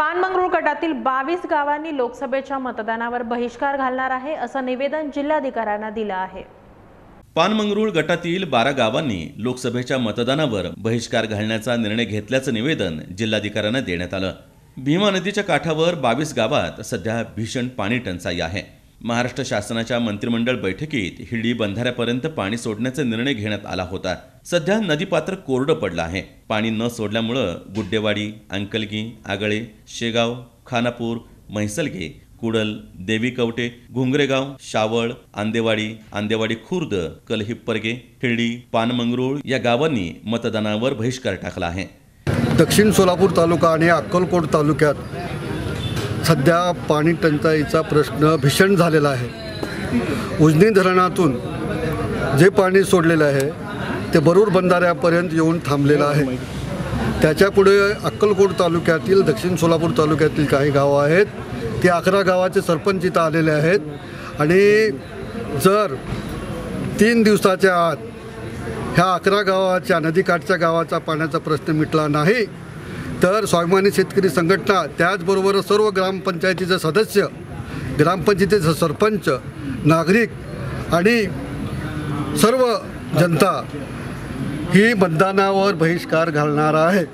पानमंगरुळ गटातील बावीस गावांनी लोकसभेच्या मतदानावर बहिष्कार घालणार आहे असं निवेदन जिल्हाधिकाऱ्यांना दिलं आहे. पानमंगरुळ गटातील बारा गावांनी लोकसभेच्या मतदानावर बहिष्कार घालण्याचा निर्णय घेतल्याचं निवेदन जिल्हाधिकाऱ्यांना देण्यात आलं. भीमा नदीच्या काठावर बावीस गावात सध्या भीषण पाणी टंचाई आहे. महाराष्ट्र शासनाच्या मंत्रिमंडळ बैठकीत हिडी बंधाऱ्यापर्यंत पाणी सोडण्याचा निर्णय घेण्यात आला होता. सध्या नदीपात्र कोरडं पडलं आहे. पाणी न सोडल्यामुळं गुड्डेवाडी अंकलगी आगळे शेगाव खानापूर म्हैसलगे कुडल देवी कवटे घुंगरेगाव शावळ आंदेवाडी आंदेवाडी खुर्द कलहिप्परगे हिळडी पानमंगरुळ या गावांनी मतदानावर बहिष्कार टाकला आहे. दक्षिण सोलापूर तालुका आणि अक्कलकोट तालुक्यात सध्या पाणी टंचाईचा प्रश्न भीषण झालेला आहे. उजनी धरणातून जे पाणी सोडलेलं आहे ते बरूर बंधाऱ्यापर्यंत येऊन थांबलेलं आहे. त्याच्यापुढे अक्कलकोट तालुक्यातील दक्षिण सोलापूर तालुक्यातील काही गावं आहेत. ते अकरा गावाचे सरपंच इथं आलेले आहेत. आणि जर तीन दिवसाच्या आत ह्या अकरा गावाच्या नदीकाठच्या गावाचा पाण्याचा प्रश्न मिटला नाही तर स्वाभिमानी शेतकरी संघटना त्याचबरोबर सर्व ग्रामपंचायतीचे सदस्य ग्रामपंचायतीचे सरपंच नागरिक आणि सर्व जनता ही मतदानावर बहिष्कार घालणार आहे.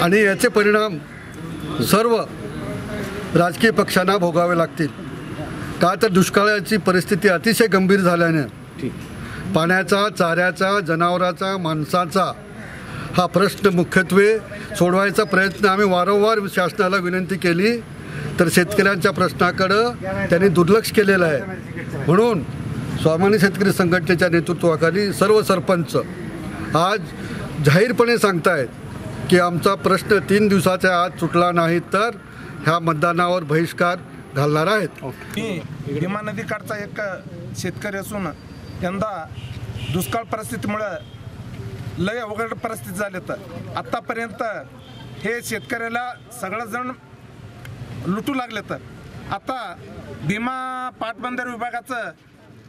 आणि याचे परिणाम सर्व राजकीय पक्षांना भोगावे लागतील. का तर दुष्काळाची परिस्थिती अतिशय गंभीर झाल्याने पाण्याचा चाऱ्याचा जनावराचा माणसाचा हा प्रश्न मुख्यत्वे सोडवायचा प्रयत्न आम्ही वारंवार शासनाला विनंती केली. तर शेतकऱ्यांच्या प्रश्नाकडं त्यांनी दुर्लक्ष केलेलं आहे. म्हणून स्वाभिमानी शेतकरी संघटनेच्या नेतृत्वाखाली सर्व सरपंच आज जाहीरपणे सांगतायत की आमचा प्रश्न तीन दिवसाच्या आत सुटला नाही तर ह्या मतदानावर बहिष्कार घालणार आहेत. मी भीमा नदीकाठचा एक शेतकरी असून यंदा दुष्काळ परिस्थितीमुळं लय अवघड परिस्थिती झाली तर आत्तापर्यंत हे शेतकऱ्याला सगळंजण लुटू लागले तर. आता भीमा पाटबंदर विभागाचं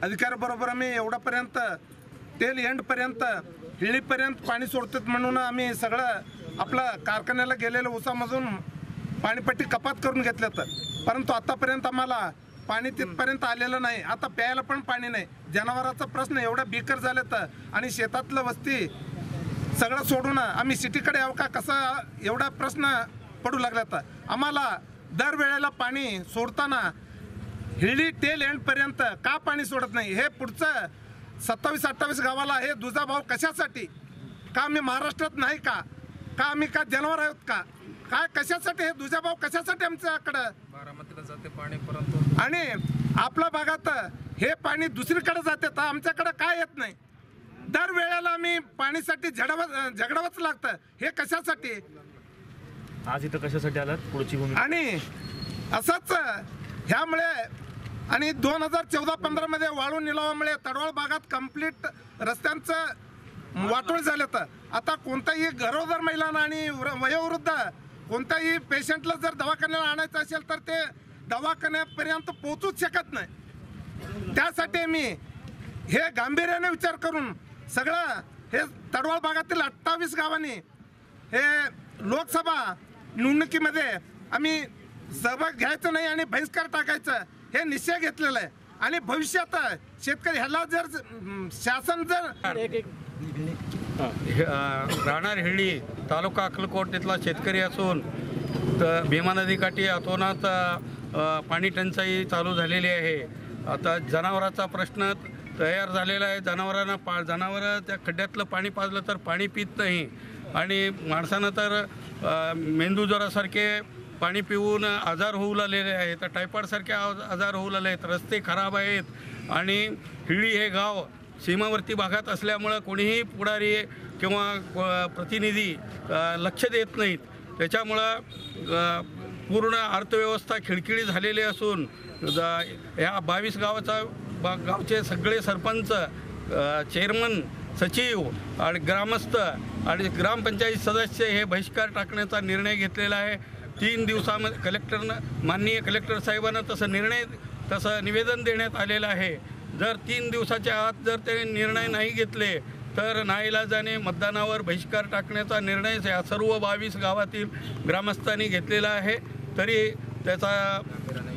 अधिकाऱ्याबरोबर आम्ही एवढापर्यंत तेल एंडपर्यंत हिळीपर्यंत पाणी सोडतात म्हणून आम्ही सगळं आपलं कारखान्याला गेलेलं ऊसामधून पाणीपट्टी कपात करून घेतल्या तर. परंतु आतापर्यंत आम्हाला पाणी तिथपर्यंत आलेलं नाही. आता प्यायला पण पाणी नाही. जनावराचा प्रश्न एवढा बिकर झाला तर आणि शेतातलं वस्ती सगळं सोडून आम्ही सिटीकडे यावं का? कसा एवढा प्रश्न पडू लागला तर. आम्हाला दरवेळेला पाणी सोडताना हिळी टेल एंडपर्यंत का पाणी सोडत नाही? हे पुढचं सत्तावीस अठ्ठावीस गावाला हे दुजा भाव कशासाठी? का आम्ही महाराष्ट्रात नाही का? का आम्ही का जनावर आहोत का? काय कशासाठी हे दुजा भाव कशासाठी आमच्याकडं? बारामतीला जाते पाणी परंतु आणि आपल्या भागात हे पाणी दुसरीकडे जाते तर आमच्याकडे काय येत नाही? दर वेळेला आम्ही पाणीसाठी झडव झगडावंच लागतं. हे कशासाठी? आज इथं कशासाठी आलात? पुढची भूमिका आणि असंच ह्यामुळे आणि दोन हजार चौदा पंधरामध्ये वाळू निलावामुळे तडवळ भागात कंप्लीट रस्त्यांचं वाटोळ झालं तर आता कोणताही गरोदर महिलांना आणि वयोवृद्ध कोणत्याही पेशंटला जर दवाखान्याला आणायचं असेल तर ते दवाखान्यापर्यंत पोहोचूच शकत नाही. त्यासाठी मी हे गांभीर्याने विचार करून सगळं हे तडवळ भागातील अठ्ठावीस गावांनी हे लोकसभा निवडणुकीमध्ये आम्ही सहभाग घ्यायचं नाही आणि बहिष्कार टाकायचं. हे निश्चय घेतलेला आहे. आणि भविष्यात शेतकरी ह्याला जर शासन जर हे, राहणार हिळी तालुका अक्कलकोट इथला शेतकरी असून तर भीमा नदीकाठी अतोनात पाणी टंचाई चालू झालेली आहे. आता जनावराचा प्रश्न तयार झालेला आहे. जनावरांना पा जनावरं त्या खड्ड्यातलं पाणी पाजलं तर पाणी पित नाही. आणि माणसानं तर मेंदूज्वरासारखे पाणी पिऊन आजार होऊ लागलेले आहेत. तर टायफॉईडसारखे आजार होऊ लागले आहेत रस्ते खराब आहेत आणि हिळी हे गाव सीमावर्ती भागात असल्यामुळं कोणीही पुढारी किंवा प्रतिनिधी लक्ष देत नाहीत. त्याच्यामुळं पूर्ण अर्थव्यवस्था खिळखिळी झालेली असून ह्या बावीस गावाचा बा गावचे सगळे सरपंच चेअरमन सचिव आणि ग्रामस्थ आणि ग्रामपंचायत सदस्य हे बहिष्कार टाकण्याचा निर्णय घेतलेला आहे. तीन दिवसामध्ये कलेक्टरनं माननीय कलेक्टर साहेबांना तसं निर्णय तसं निवेदन देण्यात आलेलं आहे. जर तीन दिवसाच्या आत जर ते निर्णय नाही घेतले तर नाईलाजाने मतदानावर बहिष्कार टाकण्याचा निर्णय या सर्व बावीस गावातील ग्रामस्थांनी घेतलेला आहे. तरी त्याचा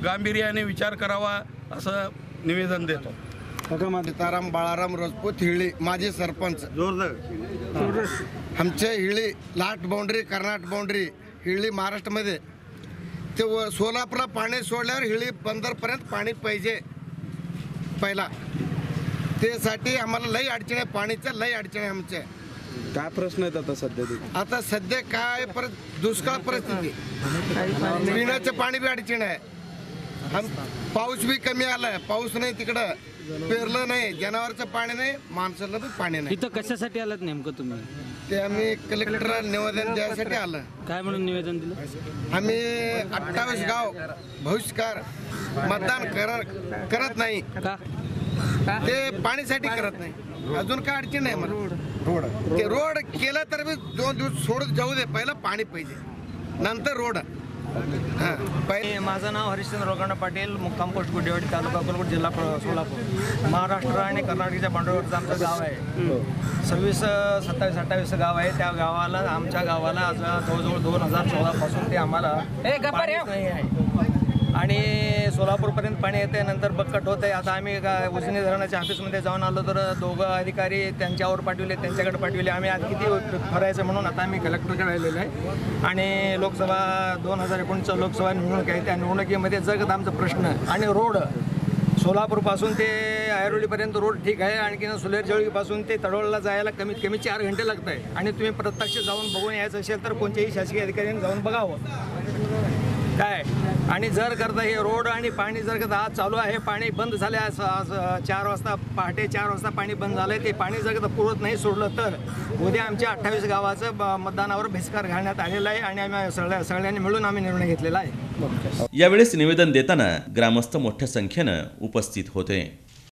गांभीर्याने विचार करावा असं निवेदन देतो. सीताराम बाळाराम राजपूत हिळी माजी सरपंच. आमच्या हिळी लाट बाउंड्री कर्नाट बाउंड्री हिळी महाराष्ट्रामध्ये. ते व सोलापूरला पाणी सोडल्यावर हिळी बंदरपर्यंत पाणी पाहिजे. पहिला. त्यासाठी आम्हाला लई अडचण आहे पाणीच्या लई अडचण आहे आमच्या काय प्रश्न आहेत आता सध्या ते? आता सध्या काय परत दुष्काळ परिस्थिती. पिण्याचं पाणी बी अडचण आहे. आम पाऊस बी कमी आलाय. पाऊस नाही तिकडं. पेरलं नाही. जनावरचं पाणी नाही. माणसाला बी पाणी नाही. इथं कशासाठी आलात नेमकं तुम्ही? ते आम्ही कलेक्टर निवेदन द्यायसाठी आलं. काय म्हणून निवेदन दिलं? आम्ही अठ्ठावीस गाव बहिष्कार मतदान कर करत नाही. का? ते पाणीसाठी करत नाही. अजून काय अडचण नाही मला रोड. ते रोड केलं तर बी दोन दिवस सोडत जाऊ दे. पहिलं पाणी पाहिजे. नंतर रोड. माझं नाव हरिश्चंद्र रोगण्ण पाटील मुक्काम पोस्ट गुडेवाडी तालुका अकोलकोट जिल्हा प्र- सोलापूर. महाराष्ट्र आणि कर्नाटकच्या बांधवावरचं आमचं गाव आहे. सव्वीस सत्तावीस अठ्ठावीस गाव आहे. त्या गावाला आमच्या गावाला आज जवळजवळ दोन हजार सोळापासून ते आम्हाला पाणीच नाही आहे. आणि सोलापूरपर्यंत पाणी येते नंतर बक्कट होते. आहे आता आम्ही का उजनी धरणाच्या ऑफिसमध्ये जाऊन आलो तर दोघं अधिकारी त्यांच्यावर पाठविले त्यांच्याकडे पाठविले. आम्ही आज किती भरायचं म्हणून आता आम्ही कलेक्टरकडे आलेलो आहे. आणि लोकसभा दोन हजार एकोणीसचा लोकसभा निवडणूक आहे. त्या निवडणुकीमध्ये जगत आमचा प्रश्न आणि रोड. सोलापूरपासून ते ऐरोलीपर्यंत रोड ठीक आहे. आणखीन सुलेरजवळीपासून ते तडोळला जायला कमीत कमी चार घंटे लागत आहे आणि तुम्ही प्रत्यक्ष जाऊन बघून यायचं असेल तर कोणत्याही शासकीय अधिकाऱ्यांनी जाऊन बघावं. काय? आणि जर करता हे रोड आणि पाणी जर करता आज चालू आहे पाणी बंद झाले आज आज चार वाजता पहाटे चार वाजता पाणी बंद झालंय. ते पाणी जर का पुरत नाही सोडलं तर उद्या आमच्या अठ्ठावीस गावाचं मतदानावर भिस्कार घालण्यात आलेला आहे आणि आम्ही सगळ्या सगळ्यांनी मिळून आम्ही निर्णय घेतलेला आहे. यावेळेस निवेदन देताना ग्रामस्थ मोठ्या संख्येनं उपस्थित होते.